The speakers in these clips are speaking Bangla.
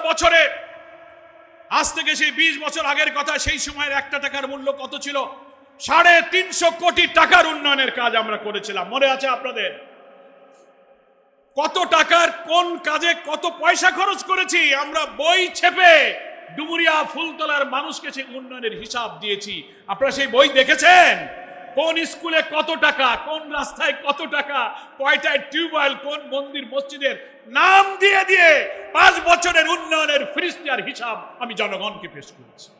বছরে। আজ থেকে সেই বিশ বছর আগের কথা, সেই সময়ের একটা টাকার মূল্য কত ছিল? সাড়ে তিনশো কোটি টাকার উন্নয়নের কাজ আমরা করেছিলাম। মনে আছে আপনাদের? কত টাকার, কোন কাজে কত পয়সা খরচ করেছি, আমরা বই ছেপে ডুমুরিয়া ফুলতলার মানুষকে সেই উন্নয়নের হিসাব দিয়েছি। আপনারা সেই বই দেখেছেন? কোন স্কুলে কত টাকা, কোন রাস্তায় কত টাকা, কয়টায় টিউবওয়েল, কোন মন্দির, মসজিদের নাম দিয়ে দিয়ে পাঁচ বছরের উন্নয়নের ফিরিস্তিয়ার হিসাব আমি জনগণকে পেশ করেছি।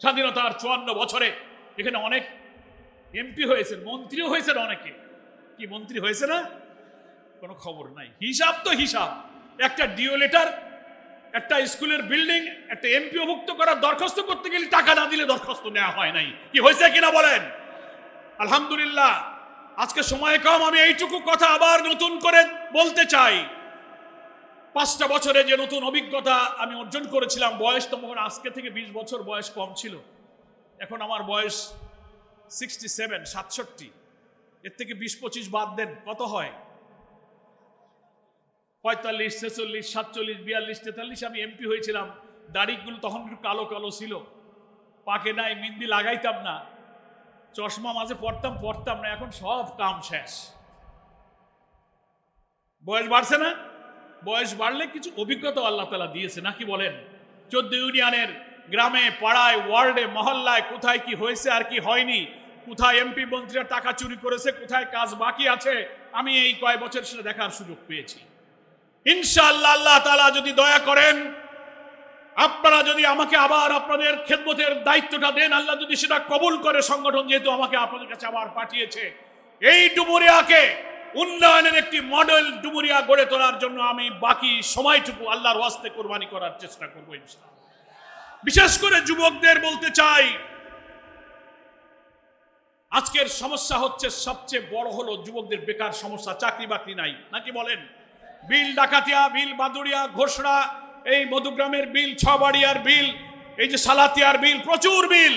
স্বাধীনতার চুয়ান্ন বছরে এখানে অনেক এমপি হয়েছেন, মন্ত্রীও হয়েছেন অনেকে। কি মন্ত্রী হয়েছে না? কোনো খবর নাই। হিসাব তো হিসাব। একটা ডিও লেটার, একটা স্কুলের বিল্ডিং, একটা এমপি ভুক্ত করার দরখাস্ত করতে গেলে টাকা না দিলে দরখাস্ত নেওয়া হয় নাই। কি হয়েছে কিনা বলেন? আলহামদুলিল্লাহ, আজকে সময় কম, আমি এইটুকু কথা আবার নতুন করে বলতে চাই। পাঁচটা বছরে যে নতুন অভিজ্ঞতা আমি অর্জন করেছিলাম, বয়স তো তখন আজকে থেকে বিশ বছর বয়স কম ছিল। এখন আমার বয়স সিক্সটি সেভেন সাতষট্টি। এর থেকে বিশ, পঁচিশ বাদ দেন, কত হয়? পঁয়তাল্লিশ, ছেচল্লিশ, সাতচল্লিশ, বিয়াল্লিশ, তেতাল্লিশ আমি এমপি হয়েছিলাম। দাড়িগুলো তখন একটু কালো কালো ছিল। পাকে নাই মিন্দি লাগাইতাম না। চশমা মাঝে পড়তাম পড়তাম না, এখন সব কাম শেষ। বয়স বাড়ছে না? বয়স বাড়লে কিছু অভিজ্ঞতা আল্লাহ তালা দিয়েছে নাকি বলেন? চোদ্দ ইউনিয়নের গ্রামে, পাড়ায় ওয়ার্ল্ডে মহল্লায় কোথায় কি হয়েছে আর কি হয়নি? কোথায় এমপি মন্ত্রীরা টাকা চুরি করেছে, কোথায় কাজ বাকি আছে? আমি এই কয় বছর সেটা দেখার সুযোগ পেয়েছি। ইনশাআল্লাহ আল্লাহ তালা যদি দয়া করেন, আপনারা যদি আমাকে আবার আপনাদের খেদমতের দায়িত্বটা দেন, আল্লাহ যদি সেটা কবুল করে, সংগঠন যেহেতু আমাকে আপনাদের কাছে আবার পাঠিয়েছে, এই ডুমুরিয়াকে উন্নয়নের একটি মডেল ডুমুরিয়া গড়ে তোলার জন্য আমি বাকি সময়টুকু আল্লাহর ওয়াস্তে কোরবানি করার চেষ্টা করব বিশেষ করে যুবকদের বলতে চাই, আজকের সমস্যা হচ্ছে সবচেয়ে বড় হলো যুবকদের বেকার সমস্যা, চাকরি বাকরি নাই। নাকি বলেন? বিল ডাকাতিয়া, বিল বাদুড়িয়া ঘোষণা এই মধুগ্রামের বিল, ছবাড়িয়ার বিল, এই যে সালাতিয়ার বিল, প্রচুর বিল,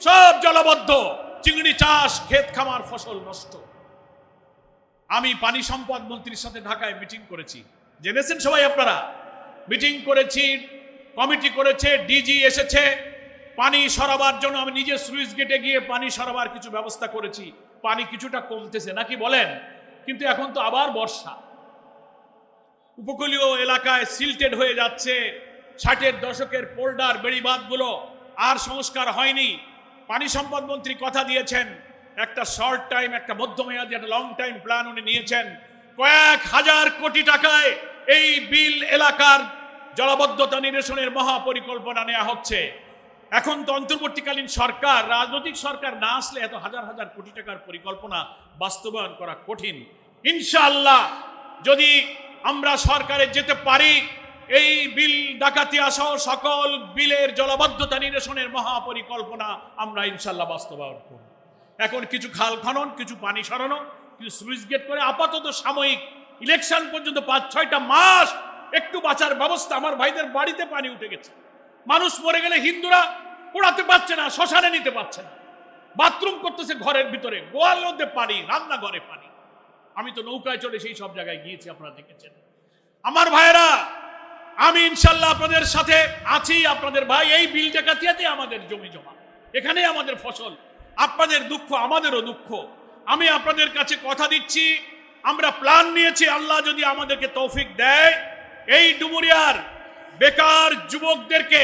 সব জলবদ্ধ, চিংড়ি চাষ, ক্ষেত খামার, ফসল নষ্ট। আমি পানি সম্পদ মন্ত্রীর সাথে ঢাকায় মিটিং করেছি। জেনেছেন সবাই আপনারা? মিটিং করেছি, কমিটি করেছে ডিজি এসেছে, পানি সরাবার জন্য আমি নিজে সুইচ গেটে গিয়ে পানি সরাবার কিছু ব্যবস্থা করেছি। পানি কিছুটা কমতেছে, নাকি বলেন? কিন্তু এখন তো আবার বর্ষা। উপকূলীয় এলাকায় সিল্টেড হয়ে যাচ্ছে, ষাটের দশকের পোল্ডার বেড়িবাঁধগুলো আর সংস্কার হয়নি। পানি সম্পদ মন্ত্রী কথা দিয়েছেন একটা শর্ট টাইম একটা মধ্যমেয়াদী, একটা লং টাইম প্ল্যান উনি নিয়েছেন। কয়েক হাজার কোটি টাকায় এই বিল এলাকার জলবদ্ধতা নিরসনের মহাপরিকল্পনা নেওয়া হচ্ছে। এখন তো অন্তর্বর্তীকালীন সরকার, রাজনৈতিক সরকার না আসলে এত হাজার হাজার কোটি টাকার পরিকল্পনা বাস্তবায়ন করা কঠিন। ইনশাআল্লাহ যদি আমরা সরকারে যেতে পারি, এই বিল ডাকাতিয়া সহ সকল বিলের জলবদ্ধতা নিরসনের মহাপরিকল্পনা আমরা ইনশাল্লাহ বাস্তবায়ন করব। এখন কিছু খাল খনন, কিছু পানি সরানো, কিছু সুইচ গেট করে আপাতত সাময়িক ইলেকশন পর্যন্ত পাঁচ, ছয়টা মাস একটু বাঁচার ব্যবস্থা আমার ভাইদের বাড়িতে পানি উঠে গেছে। মানুষ মরে গেলে হিন্দুরা পোড়াতে পারছে না, শ্মশানে নিতে পারছে না। বাথরুম করতেছে ঘরের ভিতরে, গোয়াল মধ্যে পানি, রান্নাঘরে পানি। আমি তো নৌকায় চড়ে সেই সব জায়গায় গিয়েছি, আপনারা দেখেছেন। আমার ভাইয়েরা, আমি ইনশাল্লাহ আপনাদের সাথে আছি, আপনাদের ভাই এই বিল ডাকাতিয়াতে আমাদের জমি জমা। এখানেই আমাদের ফসল। আপনাদের দুঃখ, আমাদেরও দুঃখ আমি আপনাদের কাছে কথা দিচ্ছি, আমরা প্ল্যান নিয়েছি, আল্লাহ যদি আমাদেরকে তৌফিক দেয় এই ডুমুরিয়ার বেকার যুবকদেরকে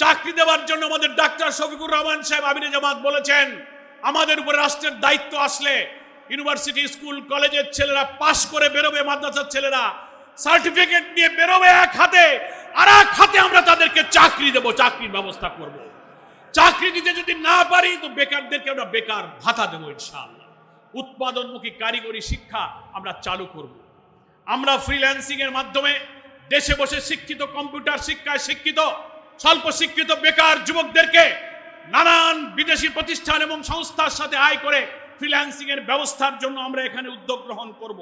চাকরি দেওয়ার জন্য আমাদের ডাক্তার শফিকুর রহমান সাহেব আমিনে জামাত বলেছেন, আমাদের উপর রাষ্ট্রের দায়িত্ব আসলে ইউনিভার্সিটি, স্কুল, কলেজের ছেলেরা পাশ করে বেরোবে, মাদ্রাসার ছেলেরা সার্টিফিকেট নিয়ে বেরোবে এক হাতে, আর এক হাতে আমরা তাদেরকে চাকরি দেব, চাকরির ব্যবস্থা করব। চাকরি দিতে যদি না পারি, তো বেকারদেরকে আমরা বেকার ভাতা দেবো ইনশাআল্লাহ। উৎপাদনমুখী কারিগরি শিক্ষা আমরা চালু করব। আমরা ফ্রিল্যান্সিং এর মাধ্যমে দেশে বসে শিক্ষিত কম্পিউটার শিক্ষায় শিক্ষিত, স্বল্প শিক্ষিত, বেকার যুবকদেরকে নানান বিদেশি প্রতিষ্ঠান এবং সংস্থার সাথে আয় করে ফ্রিল্যান্সিং এর ব্যবস্থার জন্য আমরা এখানে উদ্যোগ গ্রহণ করব।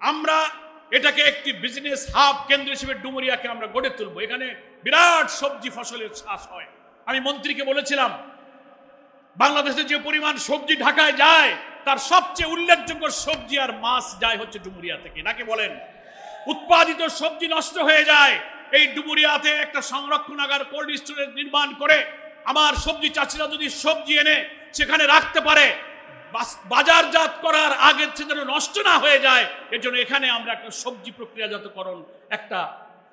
আমরা এটাকে একটি বিজনেস হাব কেন্দ্র হিসেবে ডুমুরিয়াকে আমরা গড়ে তুলবো। এখানে বিরাট সবজি ফসলের চাষ হয়। আমি মন্ত্রীকে বলেছিলাম, বাংলাদেশে যে পরিমাণ সবজি ঢাকায় যায়, তার সবচেয়ে উল্লেখযোগ্য সবজি আর মাছ যায় হচ্ছে ডুমুরিয়া থেকে। নাকি বলেন? উৎপাদিত সবজি নষ্ট হয়ে যায়। এই ডুমুরিয়াতে একটা সংরক্ষণাগার কোল্ড স্টোরেজ নির্মাণ করে আমার সবজি চাষিরা যদি সবজি এনে সেখানে রাখতে পারে বাজারজাত করার আগে সে যেন নষ্ট না হয়ে যায় এর জন্য এখানে আমরা একটা সবজি প্রক্রিয়াজাতকরণ একটা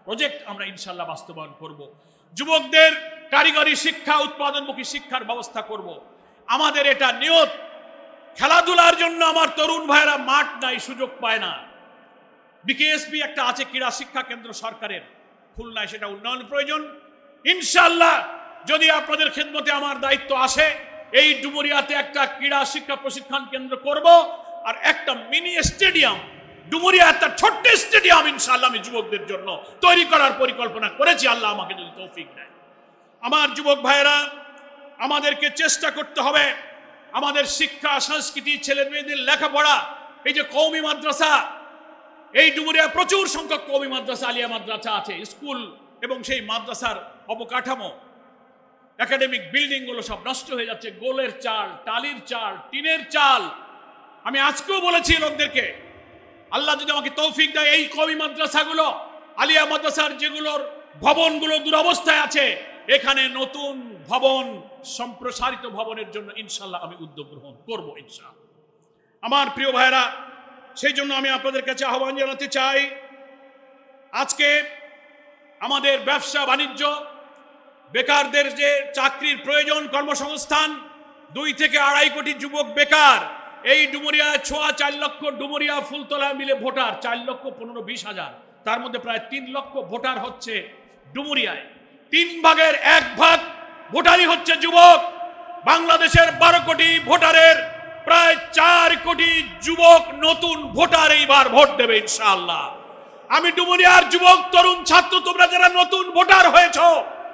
প্রজেক্ট আমরা ইনশাল্লাহ বাস্তবায়ন করব। যুবকদের কারিগরি শিক্ষা, উৎপাদনমুখী শিক্ষার ব্যবস্থা করব। আমাদের এটা নিয়ত। খেলাধুলার জন্য আমার তরুণ ভাইয়েরা মাঠ নাই, সুযোগ পায় না। বিকেএসপি একটা আছে, ক্রীড়া শিক্ষা কেন্দ্র সরকারের। খুলনায় সেটা উন্নয়ন প্রয়োজন। ইনশাল্লাহ যদি আপনাদের খেদমতে আমার দায়িত্ব আসে, এই ডুমুরিয়াতে একটা ক্রীড়া শিক্ষা প্রশিক্ষণ কেন্দ্র করব আর একটা মিনি স্টেডিয়াম। ডুমুরিয়া একটা ছোট্ট স্টেডিয়াম ইনশাল্লাহ আমি যুবকদের জন্য তৈরি করার পরিকল্পনা করেছি। আল্লাহ আমাকে যদি তৌফিক দেয়। আমার যুবক ভাইয়েরা, আমাদেরকে চেষ্টা করতে হবে। আমাদের শিক্ষা, সংস্কৃতি, ছেলে মেয়েদের লেখাপড়া, এই যে কৌমি মাদ্রাসা, এই ডুমুরিয়া প্রচুর সংখ্যক কবি মাদ্রাসা, আলিয়া মাদ্রাসা আছে, স্কুল এবং সেই মাদ্রাসার অবকাঠামো। একাডেমিক বিল্ডিংগুলো সব নষ্ট হয়ে যাচ্ছে, গোলের চাল, টালির চাল, টিনের চাল। আমি আজকেও বলেছি লোকদেরকে, আল্লাহ যদি আমাকে তৌফিক দেয় এই কবি মাদ্রাসাগুলো, আলিয়া মাদ্রাসার যেগুলোর ভবনগুলো দুরবস্থায় আছে এখানে নতুন ভবন, সম্প্রসারিত ভবনের জন্য ইনশাল্লাহ আমি উদ্যোগ গ্রহণ করব ইনশাল্লাহ আমার প্রিয় ভাইরা সেই জন্য আমি আপনাদের কাছে আহ্বান জানাতে চাই, আজকে আমাদের ব্যবসা বাণিজ্য, বেকারদের যে চাকরির প্রয়োজন কর্মসংস্থান, দুই থেকে আড়াই কোটি যুবক বেকার, এই ডুমুরিয়া ছোয়া চার লক্ষ, ডুমুরিয়া ফুলতলা মিলে ভোটার চার লক্ষ পনেরো বিশ হাজার, তার মধ্যে প্রায় তিন লক্ষ ভোটার হচ্ছে ডুমুরিয়ায়। তিন ভাগের এক ভাগ ভোটারই হচ্ছে যুবক। বাংলাদেশের বারো কোটি ভোটারের প্রায় চার কোটি যুবক নতুন ভোটার এইবার ভোট দেবে ইনশাআল্লাহ। আমি ডুমুরিয়ার যুবক, তরুণ ছাত্র, তোমরা যারা নতুন ভোটার হয়েছ,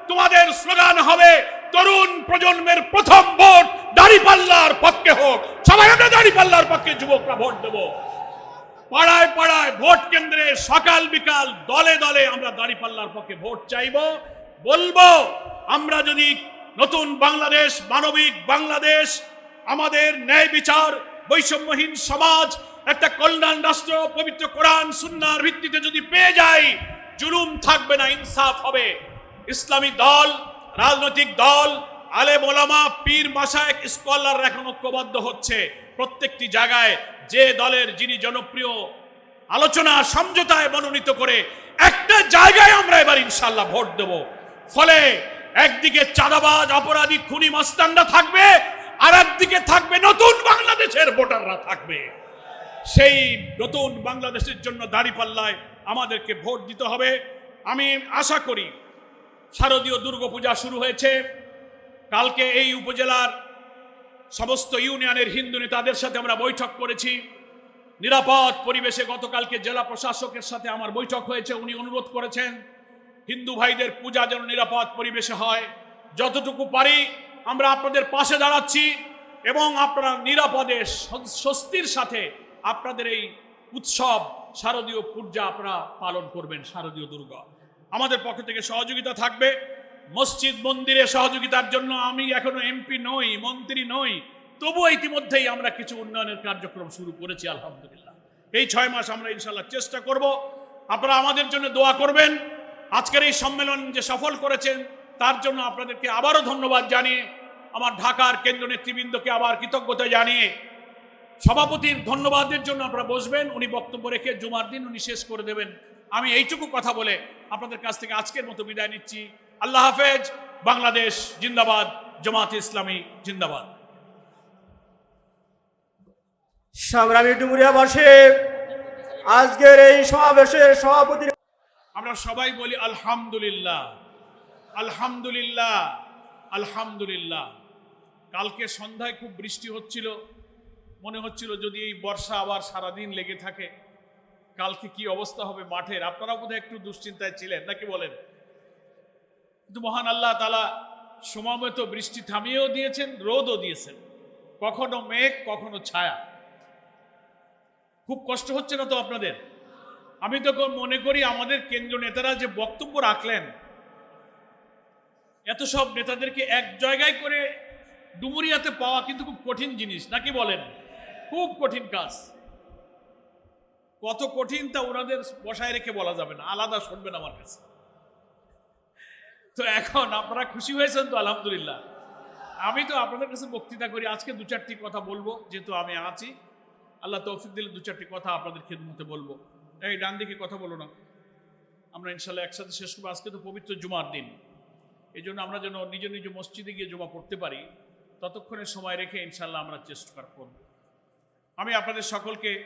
তোমাদের স্লোগান হবে, তরুণ প্রজন্মের প্রথম ভোট দাড়িপাল্লার পক্ষে হোক। সবাই আমরা দাড়িপাল্লার পক্ষে যুবকরা ভোট দেবো। পাড়ায় পাড়ায় ভোট কেন্দ্রে সকাল বিকাল দলে দলে আমরা দাঁড়িপাল্লার পক্ষে ভোট চাইব। বলব, আমরা যদি নতুন বাংলাদেশ, মানবিক বাংলাদেশ, আমাদের ন্যায় বিচার, বৈষম্যহীন সমাজ, একটা কল্যাণ রাষ্ট্র, পবিত্র কোরআন, সুন্নার ভিত্তিতে যদি পেয়ে যাই, জুলুম থাকবে না, ইনসাফ হবে। ইসলামী দল, রাজনৈতিক দল আলে ওলামা, পীর মাসায়েক স্কলার এখন ঐক্যবদ্ধ হচ্ছে। প্রত্যেকটি জায়গায় যে দলের যিনি জনপ্রিয়, আলোচনা, সমঝোতায় মনোনীত করে, একটা জায়গায় আমরা এবার ইনশাল্লাহ ভোট দেব। ফলে একদিকে চাঁদাবাজ, অপরাধী, খুনি, মস্তানরা থাকবে, আর একদিকে থাকবে নতুন বাংলাদেশের ভোটাররা থাকবে। সেই নতুন বাংলাদেশের জন্য দাঁড়িপাল্লায় আমাদেরকে ভোট দিতে হবে। আমি আশা করি শারদীয় দুর্গাপূজা শুরু হয়েছে। কালকে এই উপজেলার সমস্ত ইউনিয়নের হিন্দু নেতাদের সাথে আমরা বৈঠক করেছি। নিরাপদ পরিবেশে গতকালকে জেলা প্রশাসকের সাথে আমার বৈঠক হয়েছে, উনি অনুরোধ করেছেন। হিন্দু ভাইদের পূজা যেন নিরাপদ পরিবেশে হয়। যতটুকু পারি আমরা আপনাদের পাশে দাঁড়াচ্ছি এবং আপনারা নিরাপদে স্বস্তির সাথে আপনাদের এই উৎসব, শারদীয় পূজা আপনারা পালন করবেন, শারদীয় দুর্গা। আমাদের পক্ষ থেকে সহযোগিতা থাকবে। মসজিদ মন্দিরে সহযোগিতার জন্য আমি এখনও এমপি নই, মন্ত্রী নই তবু ইতিমধ্যেই আমরা কিছু উন্নয়নের কার্যক্রম শুরু করেছি, আলহামদুলিল্লাহ। এই ছয় মাস আমরা ইনশাল্লাহ চেষ্টা করব। আপনারা আমাদের জন্য দোয়া করবেন। আজকের এই সম্মেলন যে সফল করেছেন, তার জন্য আপনাদেরকে আবারও ধন্যবাদ জানিয়ে, আমার ঢাকার কেন্দ্র নেতৃবৃন্দকে আবার কৃতজ্ঞতা জানিয়ে, সভাপতির ধন্যবাদের জন্য আপনারা বসবেন, উনি বক্তব্য রেখে জুমার দিন উনি শেষ করে দেবেন। আমি এইটুকু কথা বলে আপনাদের কাছ থেকে আজকের মতো বিদায় নিচ্ছি। আল্লাহ হাফেজ, বাংলাদেশ জিন্দাবাদ, জামাত ইসলামী জিন্দাবাদ। সংগ্রামী ডুমুরিয়াবাসী, আজকের এই সমাবেশের সভাপতি আমরা সবাই বলি আলহামদুলিল্লাহ। আলহামদুলিল্লাহ আলহামদুলিল্লাহ। কালকে সন্ধ্যায় খুব বৃষ্টি হচ্ছিল, মনে হচ্ছিল যদি এই বর্ষা আবার সারাদিন লেগে থাকে, কালকে কি অবস্থা হবে মাঠের? আপনারা বোধহয় একটু দুশ্চিন্তায় ছিলেন, নাকি বলেন? কিন্তু মহান আল্লাহ তালা সমাবেত বৃষ্টি থামিয়েও দিয়েছেন, রোদও দিয়েছেন। কখনো মেঘ, কখনো ছায়া। খুব কষ্ট হচ্ছে না তো আপনাদের? আমি তো মনে করি আমাদের কেন্দ্রীয় নেতারা যে বক্তব্য রাখলেন, এত সব নেতাদেরকে এক জায়গায় করে ডুমুরিয়াতে পাওয়া কিন্তু খুব কঠিন জিনিস নাকি বলেন? খুব কঠিন কাজ। কত কঠিন তা ওনাদের বসায় রেখে বলা যাবে না, আলাদা শুনবেন আমার কাছে। তো এখন আপনারা খুশি হয়েছেন তো, আলহামদুলিল্লাহ। আমি তো আপনাদের কাছে বক্তৃতা করি, আজকে দু চারটি কথা বলব, যেহেতু আমি আছি। আল্লাহ তৌফিক দিলে দু চারটি কথা আপনাদের খেদমতে বলব। এই ডান দিকে কথা বলো না। আমরা ইনশাল্লাহ একসাথে শেষ করব। আজকে তো পবিত্র জুমার দিন। এই জন্য আমরা যেন নিজ নিজ মসজিদে গিয়ে জমা পড়তে পারি। ততক্ষণের সময় রেখে ইনশাল্লাহ আমরা চেষ্টা করব। আমি আপনাদের সকলকে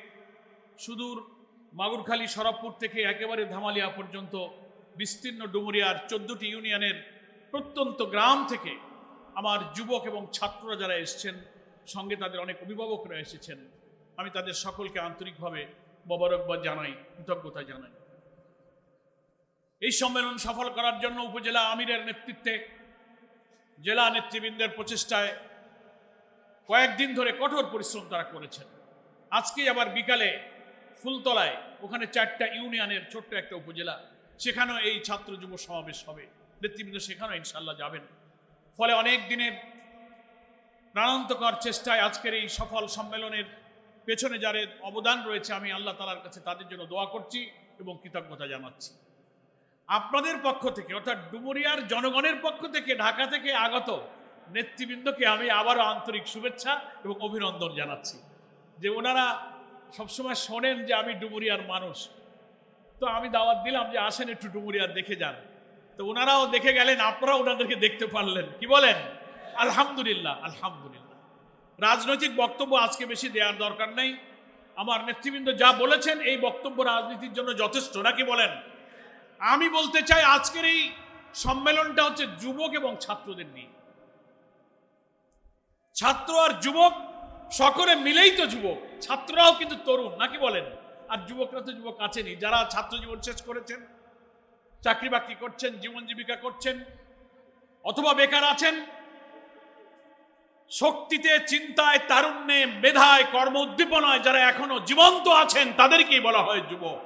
সুদূর মাগুরখালী, সরবপুর থেকে একেবারে ধামালিয়া পর্যন্ত বিস্তীর্ণ ডুমুরিয়ার চোদ্দটি ইউনিয়নের প্রত্যন্ত গ্রাম থেকে আমার যুবক এবং ছাত্ররা যারা এসেছেন, সঙ্গে তাদের অনেক অভিভাবকরা এসেছেন। আমি তাদের সকলকে আন্তরিকভাবে মোবারকবাদ জানাই, কৃতজ্ঞতা জানাই। এই সম্মেলন সফল করার জন্য উপজেলা আমিরের নেতৃত্বে জেলা নেতৃবৃন্দের প্রচেষ্টায় কয়েকদিন ধরে কঠোর পরিশ্রম তারা করেছেন। আজকে আবার বিকালে ফুলতলায় ওখানে চারটা ইউনিয়নের ছোট্ট একটা উপজেলা, সেখানেও এই ছাত্র যুব সমাবেশ হবে। নেতৃবৃন্দ সেখানেও ইনশাল্লাহ যাবেন। ফলে অনেক দিনের প্রাণান্তকর চেষ্টায় আজকের এই সফল সম্মেলনের পেছনে যাদের অবদান রয়েছে, আমি আল্লাহ তালার কাছে তাদের জন্য দোয়া করছি এবং কৃতজ্ঞতা জানাচ্ছি। আপনাদের পক্ষ থেকে, অর্থাৎ ডুমুরিয়ার জনগণের পক্ষ থেকে, ঢাকা থেকে আগত নেতৃবৃন্দকে আমি আবারও আন্তরিক শুভেচ্ছা এবং অভিনন্দন জানাচ্ছি। যে ওনারা সবসময় শোনেন যে আমি ডুমুরিয়ার মানুষ। তো আমি দাওয়াত দিলাম যে আসেন একটু ডুমুরিয়ার দেখে যান। তো ওনারাও দেখে গেলেন, আপনারাও ওনাদেরকে দেখতে পারলেন। কি বলেন? আলহামদুলিল্লাহ আলহামদুলিল্লাহ। রাজনৈতিক বক্তব্য আজকে বেশি দেওয়ার দরকার নেই। আমার নেতৃবৃন্দ যা বলেছেন, এই বক্তব্য রাজনীতির জন্য যথেষ্ট। নাকি বলেন? আমি বলতে চাই, আজকের এই সম্মেলনটা হচ্ছে যুবক এবং ছাত্রদের নিয়ে। ছাত্র আর যুবক সকলে মিলেই তো যুবক। ছাত্ররাও কিন্তু তরুণ, নাকি বলেন? আর যুবকরা তো যুবক আছেনই। যারা ছাত্র জীবন শেষ করেছেন, চাকরি বাকরি করছেন, জীবন জীবিকা করছেন, অথবা বেকার আছেন শক্তিতে, চিন্তায়, তারুণ্যে, মেধায় কর্ম উদ্দীপনায় যারা এখনও জীবন্ত আছেন, তাদেরকেই বলা হয় যুবক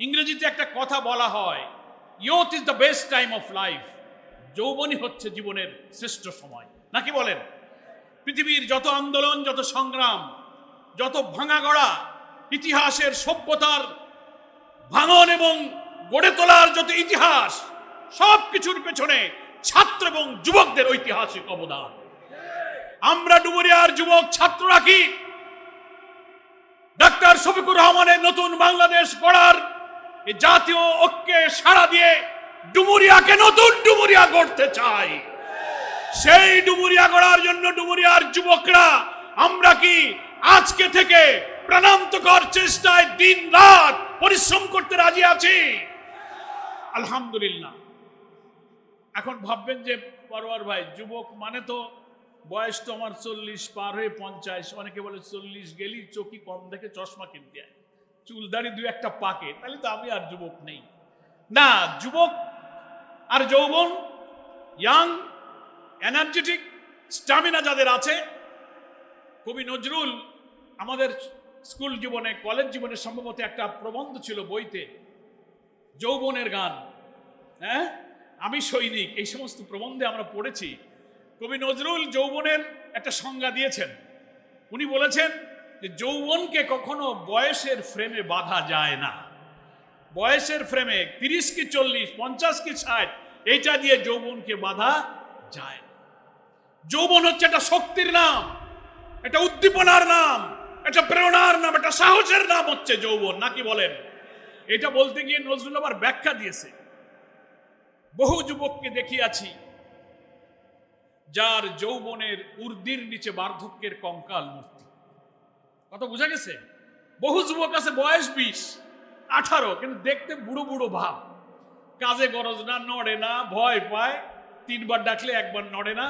ইংরেজিতে একটা কথা বলা হয় youth is the best time of life যৌবনই হচ্ছে জীবনের শ্রেষ্ঠ সময়। নাকি বলেন? পৃথিবীর যত আন্দোলন, যত সংগ্রাম, যত ভাঙা গড়া, ইতিহাসের সভ্যতার ভাঙন এবং গড়ে তোলার যত ইতিহাস সব কিছুর পেছনে ছাত্র এবং যুবকদের ঐতিহাসিক অবদান। আমরা ডুবুরিয়ার যুবক ছাত্ররা কি? ডাক্তার শফিকুর রহমানের নতুন বাংলাদেশ গড়ার জাতীয় ঐক্যে সাড়া দিয়ে ডুমুরিয়াকে নতুন ডুমুরিয়া গড়তে চাই। সেই ডুমুরিয়া গড়ার জন্য ডুমুরিয়ার যুবকরা, আমরা কি আজকে থেকে প্রাণান্তকর চেষ্টায় দিন রাত পরিশ্রম করতে রাজি আছি? আলহামদুলিল্লাহ। এখন ভাববেন যে পরোয়ার ভাই, যুবক মানে তো বয়স তো আমার চল্লিশ, পার হয়ে পঞ্চাশ। অনেকে বলে চল্লিশ গেলি চোখি কম দেখে চশমা কিনতে হয়। চুলদারি দু একটা পাকে, তাহলে তো আমি আর যুবক নেই। না, যুবক আর যৌবন ইয়াং এনার্জেটিক স্টামিনা যাদের আছে, কবি নজরুল আমাদের স্কুল জীবনে, কলেজ জীবনে সম্ভবত একটা প্রবন্ধ ছিল বইতে, যৌবনের গান। হ্যাঁ? আমি সৈনিক, এই সমস্ত প্রবন্ধে আমরা পড়েছি। কবি নজরুল যৌবনের একটা সংজ্ঞা দিয়েছেন। উনি বলেছেন যে যৌবনকে কখনো বয়সের ফ্রেমে বাঁধা যায় না। বয়সের ফ্রেমে তিরিশ কি চল্লিশ, পঞ্চাশ কি ষাট, এইটা দিয়ে যৌবনকে বাঁধা যায় না। যৌবন হচ্ছে একটা শক্তির নাম, একটা উদ্দীপনার নাম, একটা প্রেরণার নাম, একটা সাহসের নাম হচ্ছে যৌবন নাকি বলেন? এটা বলতে গিয়ে নজরুল আবার ব্যাখ্যা দিয়েছে। বহু যুবককে দেখিয়াছি যার যৌবনের উর্দির নিচে বার্ধক্যের কঙ্কাল মূর্তি। কথা বোঝা গেছে? বহু যুবক আছে, বয়স বিশ, আঠারো, কিন্তু দেখতে বুড়ো বুড়ো ভাব। কাজে গরজ না, নড়ে না, ভয় পায়, তিনবার ডাকলে একবার নড়ে না।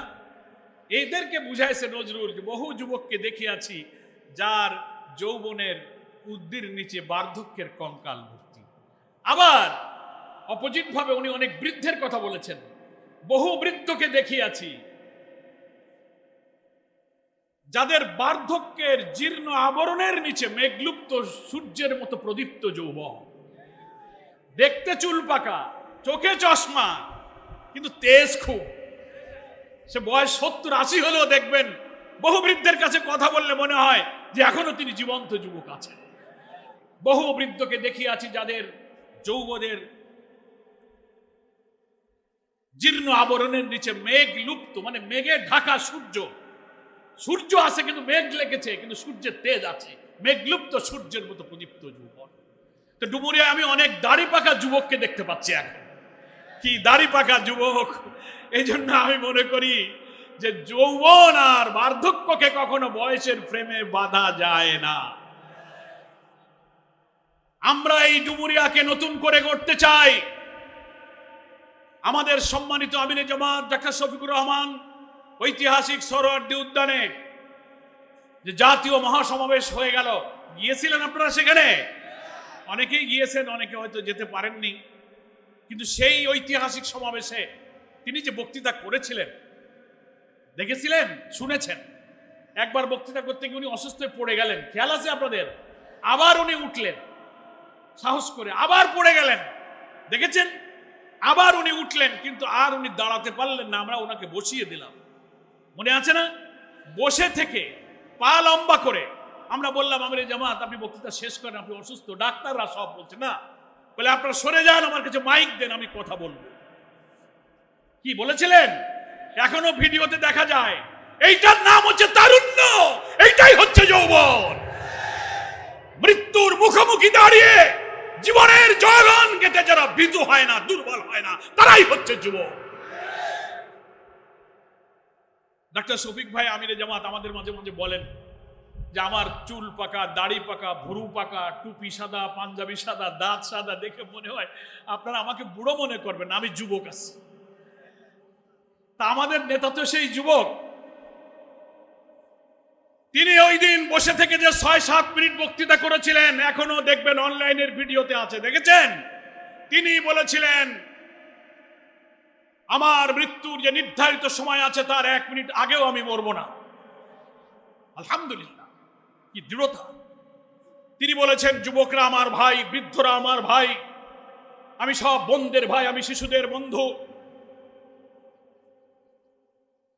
এদেরকে বুঝাইছে নজরুল বহু যুবককে দেখিয়াছি যার যৌবনের উদ্দির নিচে বার্ধক্যের কঙ্কাল মূর্তি। আবার অপোজিট ভাবে উনি অনেক বৃদ্ধের কথা বলেছেন। বহু বৃদ্ধকে দেখিয়াছি যাদের বার্ধক্যের জীর্ণ আবরণের নিচে মেঘলুপ্ত সূর্যের মতো প্রদীপ্ত যৌব দেখতে চুল পাকা, চোখে চশমা, কিন্তু তেজ খুব। সে বয়স সত্তর আশি হলেও দেখবেন বহু বৃদ্ধের কাছে কথা বললে মনে হয় যে এখনও তিনি জীবন্ত যুবক আছেন। বহু বৃদ্ধকে দেখিয়াছি যাদের যৌবনের জীর্ণ আবরণের নিচে মেঘ লুপ্ত মানে মেঘে ঢাকা সূর্য সূর্য আছে কিন্তু মেঘ লেগেছে, কিন্তু সূর্যের তেজ আছে। মেঘলুপ্ত সূর্যের মতো প্রদীপ্ত যুবক তো ডুমুরিয়া আমি অনেক দাড়ি পাকা যুবককে দেখতে পাচ্ছি এখন। কি দাড়ি পাকা যুবক? এই জন্য আমি মনে করি যে যৌবন আর বার্ধক্যকে কখনো বয়সের ফ্রেমে বাঁধা যায় না। আমরা এই ডুমুরিয়াকে নতুন করে গড়তে চাই। আমাদের সম্মানিত আমিরে জামাত ডাক্তার শফিকুর রহমান ঐতিহাসিক সরোয়ার্দী উদ্যানে যে জাতীয় মহাসমাবেশ হয়ে গেল। গিয়েছিলেন আপনারা সেখানে? অনেকেই গিয়েছেন, অনেকে হয়তো যেতে পারেননি। কিন্তু সেই ঐতিহাসিক সমাবেশে তিনি যে বক্তৃতা করেছিলেন, দেখেছিলেন? শুনেছেন। একবার বক্তৃতা করতে গিয়ে উনি অসুস্থ হয়ে পড়ে গেলেন। খেয়াল আছে আপনাদের? আবার উনি উঠলেন। সাহস করে আবার পড়ে গেলেন। দেখেছেন? আবার উনি উঠলেন, কিন্তু আর উনি দাঁড়াতে পারলেন না। আমরা ওনাকে বসিয়ে দিলাম। মনে আছে না? বসে থেকে পা লম্বা করে। আমরা বললাম আমাদের জামাত, আপনি বক্তৃতা শেষ করেন, আপনি অসুস্থ, ডাক্তাররা সব বলছে, না। বলে, আপনারা সরে যান, আমার কাছে মাইক দেন, আমি কথা বলব। কি বলেছিলেন? এখনও ভিডিওতে দেখা যায়, এইটার নাম হচ্ছে তারুণ্য, এইটাই হচ্ছে যৌবন। মৃত্যুর মুখোমুখি দাঁড়িয়ে জীবনের জয়গান গেতে যারা ভীতু হয় না, দুর্বল হয় না, তারাই হচ্ছে যুবক। ডাক্তার শফিক ভাই আমিরে জামাত আমাদের মাঝে মাঝে বলেন যে আমার চুল পাকা, দাড়ি পাকা, ভুরু পাকা, টুপি সাদা, পাঞ্জাবি সাদা, দাঁত সাদা দেখে মনে হয় আপনারা আমাকে বুড়ো মনে করবেন, আমি যুবক আছি। তা আমাদের নেতা তো সেই যুবক। তিনি ওই দিন বসে থেকে যে ছয় সাত মিনিট বক্তৃতা করেছিলেন, এখনও দেখবেন অনলাইনের ভিডিওতে আছে, দেখেছেন? তিনি বলেছিলেন আমার মৃত্যুর যে নির্ধারিত সময় আছে, তার এক মিনিট আগেও আমি মরব না। আলহামদুলিল্লাহ, কি দৃঢ়তা। তিনি বলেছেন, যুবকরা আমার ভাই, বৃদ্ধরা আমার ভাই, আমি সব বন্ধের ভাই, আমি শিশুদের বন্ধু।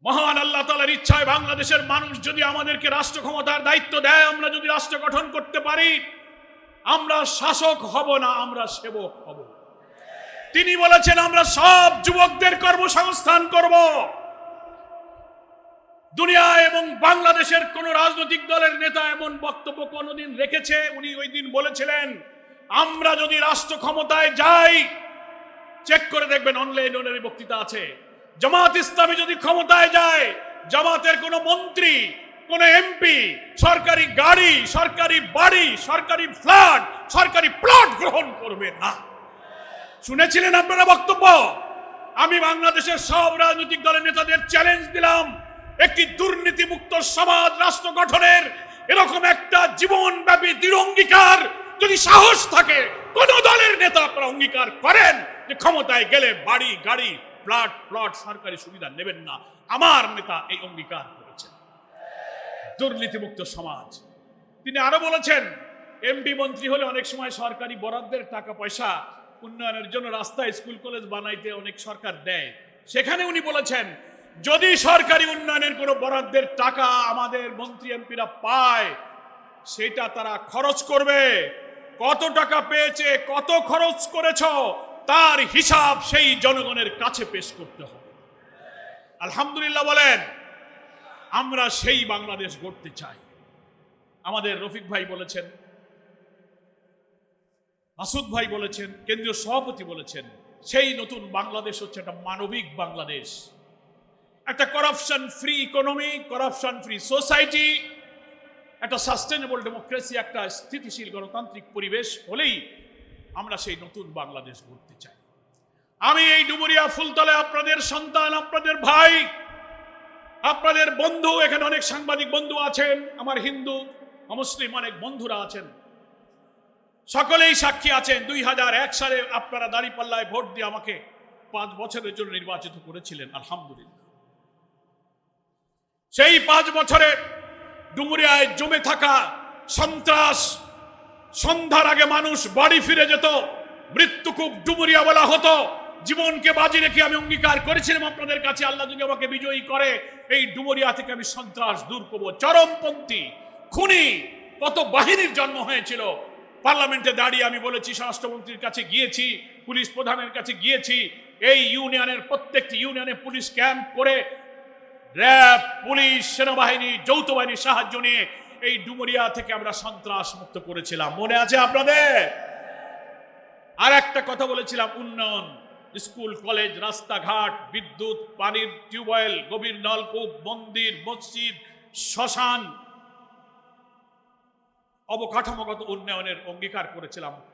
মহান আল্লাহ তালার ইচ্ছায় বাংলাদেশের মানুষ যদি আমাদেরকে রাষ্ট্র ক্ষমতার দায়িত্ব দেয়, আমরা যদি রাষ্ট্র গঠন করতে পারি, আমরা শাসক হব না, আমরা সেবক হব। তিনি বলেছেন, আমরা সব যুবকদের কর্মসংস্থান করব। দুনিয়া এবং বাংলাদেশের কোন রাজনৈতিক দলের নেতা এমন বক্তব্য কোনোদিন রেখেছে? উনি ওই দিন বলেছিলেন, আমরা যদি রাষ্ট্র ক্ষমতায় যাই, চেক করে দেখবেন অনলাইন ওনার বক্তৃতা আছে। জামাত ইসলামী যদি ক্ষমতায় যায়, জামাতের কোন মন্ত্রী, কোন এমপি, সরকারি গাড়ি, সরকারি বাড়ি, সরকারি ফ্ল্যাট, সরকারি প্লট গ্রহণ করবে না। শুনেছিলেন আপনারা বক্তব্য? আমি বাংলাদেশের সব রাজনৈতিক দলের নেতাদের চ্যালেঞ্জ দিলাম। একটি দুর্নীতিমুক্ত সমাজ রাষ্ট্র গঠনের এরকম একটা জীবনব্যাপী দৃঢ় অঙ্গীকার যদি সাহস থাকে, কোন দলের নেতা আপনারা অঙ্গীকার করেন যে ক্ষমতায় গেলে বাড়ি, গাড়ি প্লট প্লট সরকারি সুবিধা নেবেন না। আমার নেতা এই অঙ্গীকার করেছেন। দুর্নীতিমুক্ত সমাজ। তিনি আরও বলেছেন এমপি মন্ত্রী হলে অনেক সময় সরকারি বরাদ্দের টাকা পয়সা উন্নয়নের জন্য রাস্তা, স্কুল, কলেজ বানাইতে অনেক সরকার দেয়। সেখানে উনি বলেছেন, যদি সরকারি উন্নয়নের কোনো বরাদ্দের টাকা আমাদের মন্ত্রী এমপিরা পায়, সেটা তারা খরচ করবে। কত টাকা পেয়েছে, কত খরচ করেছ, তার হিসাব সেই জনগণের কাছে পেশ করতে হবে। আলহামদুলিল্লাহ বলেন, আমরা সেই বাংলাদেশ গড়তে চাই। আমাদের রফিক ভাই বলেছেন মাসুদ ভাই বলেছেন, কেন্দ্রীয় সভাপতি বলেছেন, সেই নতুন বাংলাদেশ হচ্ছে একটা মানবিক বাংলাদেশ। একটা corruption free economy corruption free society একটা সাস্টেনেবল ডেমোক্রেসি একটা স্থিতিশীল গণতান্ত্রিক পরিবেশ হলেই আমরা সেই নতুন বাংলাদেশ গড়তে চাই। আমি এই ডুমুরিয়া ফুলতলে আপনাদের সন্তান, আপনাদের ভাই, আপনাদের বন্ধু, এখানে অনেক সাংবাদিক বন্ধু আছেন, আমার হিন্দু মুসলিম অনেক বন্ধুরা আছেন। সকলেই সাক্ষী আছেন। দুই হাজার এক সালে আপনারা দাঁড়িপাল্লায় ভোট দিয়ে আমাকে পাঁচ বছরের জন্য নির্বাচিত করেছিলেন, আলহামদুলিল্লাহ। সেই পাঁচ বছরে ডুমুরিয়ায় জমে থাকা সন্ত্রাস, সন্ধ্যার আগে মানুষ বাড়ি ফিরে যেত, মৃত্যু খুব ডুমুরিয়া বলা হতো। জীবনকে বাজি রেখে আমি অঙ্গীকার করেছিলাম আপনাদের কাছে, আল্লাহ যদি আমাকে বিজয়ী করে, এই ডুমুরিয়া থেকে আমি সন্ত্রাস দূর করব। চরমপন্থী, খুনি, কত বাহিনীর জন্ম হয়েছিল পার্লামেন্টে দাঁড়িয়ে আমি বলেছি, স্বরাষ্ট্রমন্ত্রীর কাছে গিয়েছি, পুলিশ প্রধানের কাছে গিয়েছি, এই ইউনিয়নের প্রত্যেকটি ইউনিয়নে পুলিশ ক্যাম্প করে র্যাব, পুলিশ, সেনাবাহিনী যৌথ বাহিনীর সাহায্য নিয়ে এই ডুমুরিয়া থেকে আমরা সন্ত্রাস মুক্ত করেছিলাম। মনে আছে আপনাদের? আর একটা কথা বলেছিলাম, উন্নয়ন, স্কুল, কলেজ, রাস্তাঘাট, বিদ্যুৎ, পানির টিউবওয়েল, গভীর নলকূপ, মন্দির, মসজিদ, শ্মশান অবকাঠামোগত উন্নয়নের অঙ্গীকার করেছিলাম।